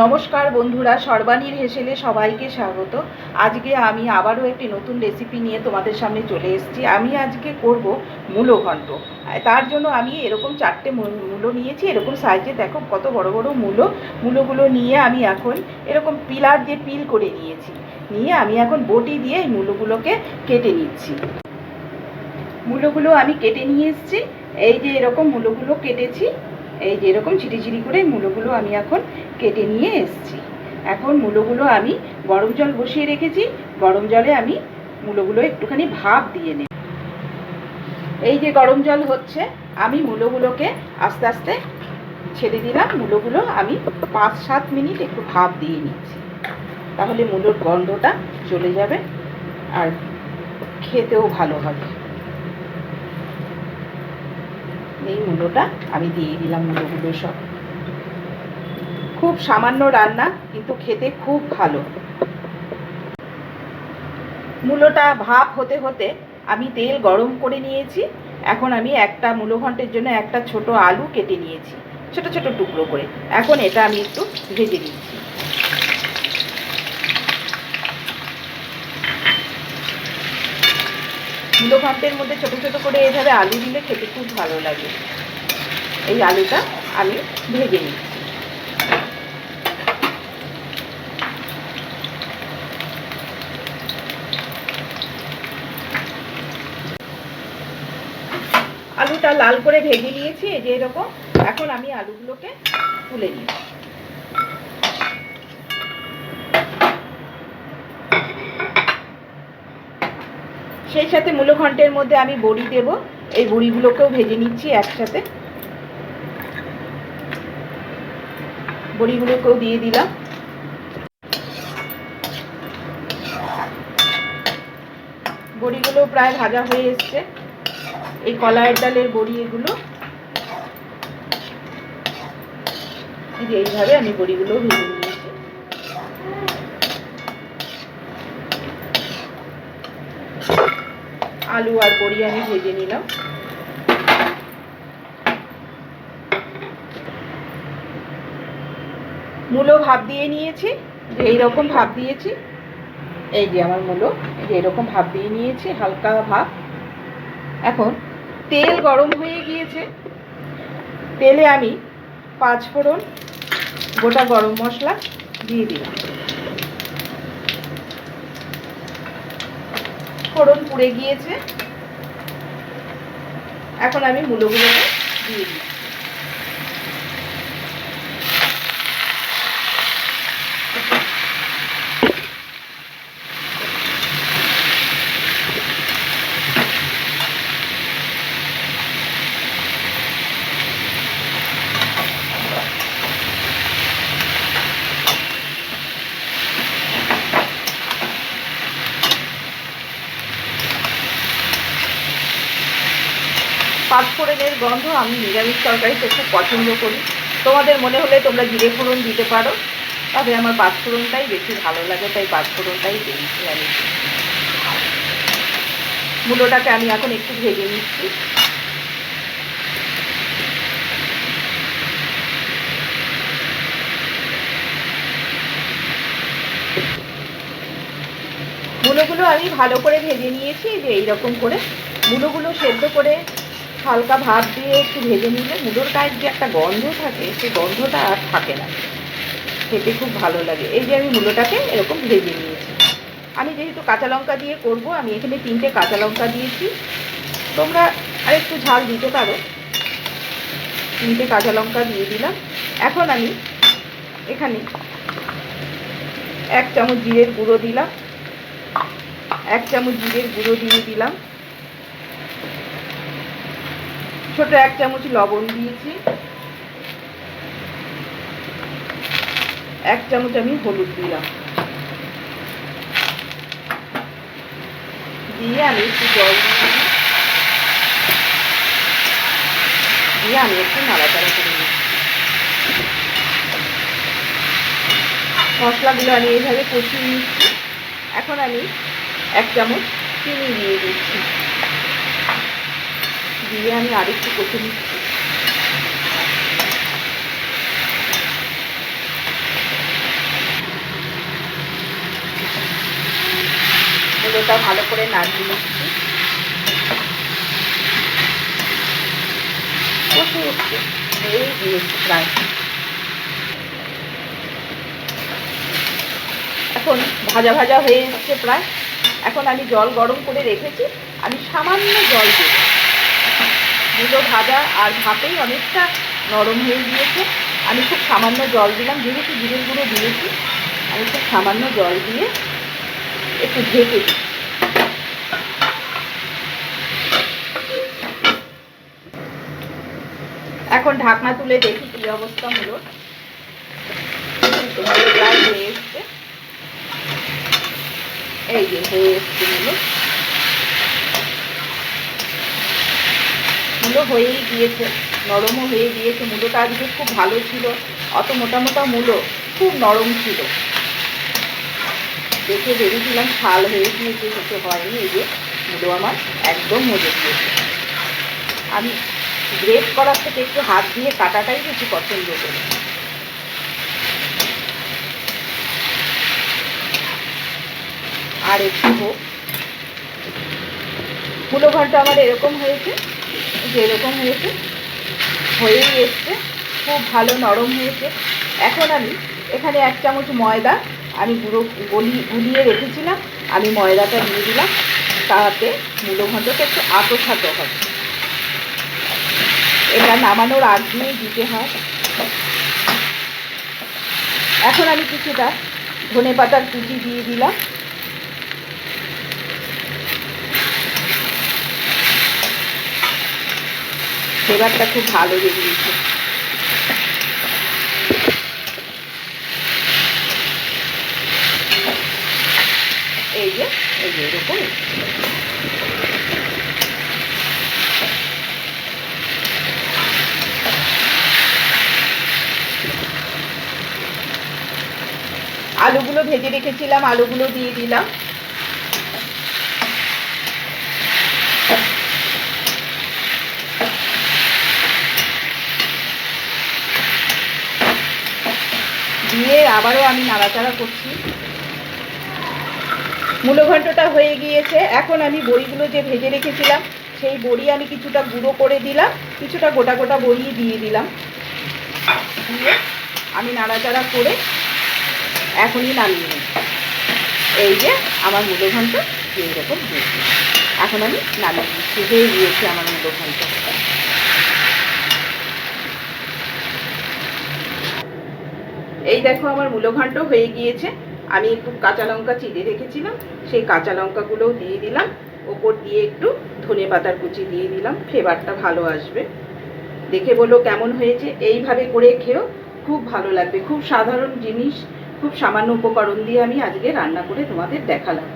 নমস্কার বন্ধুরা, সর্বাণীর হেসেলে সবাইকে স্বাগত। আজকে আমি আবারও একটি নতুন রেসিপি নিয়ে তোমাদের সামনে চলে এসেছি। আমি আজকে করব মূলো ঘন্ট। তার জন্য আমি এরকম চারটে মূলো নিয়েছি। এরকম সাইজে দেখো কত বড় বড় মূলো। মূলোগুলো নিয়ে আমি এখন এরকম পিলার দিয়ে পিল করে নিয়েছি। নিয়ে আমি এখন বটি দিয়ে এই মূলোগুলোকে কেটে নিচ্ছি। মূলোগুলো আমি কেটে নিয়ে এসেছি। এই যে এরকম মূলোগুলো কেটেছি। এই যে এরকম চিটি করে মূলোগুলো আমি এখন কেটে নিয়ে এসেছি। এখন মূলোগুলো আমি গরম জল বসিয়ে রেখেছি, গরম জলে আমি মূলোগুলো একটুখানি ভাপ দিয়ে নেব। এই যে গরম জল হচ্ছে, আমি মূলোগুলোকে আস্তে আস্তে ছেড়ে দিলাম, মূলোগুলো আমি পাঁচ সাত মিনিট একটু ভাপ দিয়ে নিচ্ছি। তাহলে মূলোর গন্ধটা চলে যাবে আর খেতেও ভালো হবে। এই মূলোটা আমি দিয়ে দিলাম মূলোগুলো সব খুব সামান্য রান্না, কিন্তু খেতে খুব ভালো। মূলোটা ভাপ হতে হতে আমি তেল গরম করে নিয়েছি। এখন আমি একটা মূলো ঘন্টের জন্য একটা ছোট আলু কেটে নিয়েছি, ছোট ছোট টুকরো করে। এখন এটা আমি একটু ভেজে নিচ্ছি। মূলো ঘন্টের মধ্যে ছোট ছোট করে এইভাবে আলু দিলে খেতে খুব ভালো লাগে। এই আলুটা আমি ভেজে নিচ্ছি। আলুটা লাল করে ভেজে নিয়েছি, এই যে এরকম। এখন আমি আলুগুলোকে তুলে নিই সেই সাথে মূলো ঘন্টের মধ্যে আমি বড়ি দেব। এই বড়িগুলোকেও ভেজে নিচ্ছি একসাথে। বড়িগুলোকেও দিয়ে দিলাম। বড়িগুলো প্রায় ভাজা হয়ে এসছে। এই কলায়ের ডালের বড়ি এগুলো। এইভাবে আমি বড়িগুলো ভেজে নিয়েছি। আলু আর বড়ি আমি ভেজে নিলাম। মূলো ভাব দিয়ে নিয়েছি এইরকম ভাব দিয়েছি, এই যে আমার মূলো, এই যে এরকম ভাব দিয়ে নিয়েছি, হালকা ভাব এখন তেল গরম হয়ে গিয়েছে। তেলে আমি পাঁচ ফোড়ন গোটা গরম মশলা দিয়ে দিলাম। ফোড়ন পুড়ে গিয়েছে। এখন আমি মুলোগুলোকে দিয়ে দিই পাঁচফোড়নের গন্ধ আমি নিরামিষ তরকারিতে খুব পছন্দ করি। তোমাদের মনে হলে তোমরা জিরে ফোড়ন দিতে পারো। তবে আমার পাঁচফোড়নটাই বেশি ভালো লাগে, তাই পাঁচফোড়নটাই দিয়েছি আমি মূলোটাকে আমি এখন একটু ভেজে নিচ্ছি। মূলোগুলো আমি ভালো করে ভেজে নিয়েছি, যে এইরকম করে। মূলোগুলো সেদ্ধ করে হালকা ভাত দিয়ে একটু ভেজে নিলে মুলোর গায়ের যে একটা গন্ধ থাকে, সেই গন্ধটা আর থাকে না। খেতে খুব ভালো লাগে। এই যে আমি মুলোটাকে এরকম ভেজে নিয়েছি। আমি যেহেতু কাঁচা লঙ্কা দিয়ে করব, আমি এখানে তিনটে কাঁচা লঙ্কা দিয়েছি। তোমরা আর একটু ঝাল দিতে পারো। তিনটে কাঁচা লঙ্কা দিয়ে দিলাম। এখন আমি এখানে এক চামচ জিরের গুঁড়ো দিলাম। এক চামচ জিরের গুঁড়ো দিয়ে দিলাম। ছোট এক চামচ লবণ দিয়েছি। এক চামচ আমি হলুদ দিলাম। দিয়ে আমি একটু জল দিয়ে আমি একটু নাড়াচাড়া করে নিচ্ছি। মশলাগুলো আমি এইভাবে কষিয়ে নিচ্ছি। এখন আমি এক চামচ চিনি দিয়ে দিচ্ছি। দিয়ে আমি আরেকটু কষে নিচ্ছি মূলটা ভালো করে নাড়িয়ে নিচ্ছি। এই দিয়েছি প্রায়। এখন ভাজা ভাজা হয়ে এসছে প্রায়। এখন আমি জল গরম করে রেখেছি। আমি সামান্য জল দিয়েছি মূলো ভাজা আর ভাতেই অনেকটা নরম হয়ে গিয়েছে। আমি খুব সামান্য জল দিলাম, যেহেতু জিরের গুঁড়ো দিয়েছি, আমি খুব সামান্য জল দিয়ে একটু ঢেকে দিই। এখন ঢাকনা তুলে দেখি কি অবস্থা হলো। হয়ে এসছে। এই যে হয়ে এসছে মূলো। মূলো হয়েই গিয়েছে, নরমও হয়ে গিয়েছে, মূলোটা আজকে খুব ভালো ছিল, অত মোটা মোটা মূলো খুব নরম ছিল। দেখে ভেবেছিলাম শাল হয়ে গিয়েছে হতে হয়নি, এই যে মূলো আমার একদম মজে গিয়েছে। আমি গ্রেট করার থেকে একটু হাত দিয়ে কাটাটাই বেশি পছন্দ করি। আর একটু হোক। মূলো ঘণ্টা আমার এরকম হয়েছে যে এরকম হয়েছে, হয়েই এসছে, খুব ভালো নরম হয়েছে। এখন আমি এখানে এক চামচ ময়দা, আমি গুঁড়ো, গলি, গুলিয়ে রেখেছিলাম, আমি ময়দাটা দিয়ে দিলাম, তাতে মূলো ঘন্টটা একটু আটো খাটো হবে। এটা নামানোর আগ দিয়েই দিতে হয়। এখন আমি কিছুটা ধনে পাতার কুচি দিয়ে দিলাম। ফ্লেভারটা খুব ভালো বেরিয়েছে এই যে এই যে এরকম। আলুগুলো ভেজে রেখেছিলাম, আলুগুলো দিয়ে দিলাম। দিয়ে আবারও আমি নাড়াচাড়া করছি। মূলো ঘন্টটা হয়ে গিয়েছে। এখন আমি বড়িগুলো যে ভেজে রেখেছিলাম, সেই বড়ি আমি কিছুটা গুঁড়ো করে দিলাম, কিছুটা গোটা গোটা বড়ি দিয়ে দিলাম। দিয়ে আমি নাড়াচাড়া করে এখনই নামিয়ে নিই এই যে আমার মূলো ঘন্ট এইরকম এখন আমি নামিয়ে দিচ্ছি হয়ে গিয়েছে আমার মূলো এই দেখো আমার মূলঘণ্ট হয়ে গিয়েছে। আমি একটু কাঁচা লঙ্কা চিড়ে রেখেছিলাম, সেই কাঁচা লঙ্কাগুলোও দিয়ে দিলাম। ওপর দিয়ে একটু ধনে পাতার কুচি দিয়ে দিলাম, ফ্লেভারটা ভালো আসবে। দেখে বলো কেমন হয়েছে, এইভাবে করে খেয়েও খুব ভালো লাগবে। খুব সাধারণ জিনিস, খুব সামান্য উপকরণ দিয়ে আমি আজকে রান্না করে তোমাদের দেখালাম।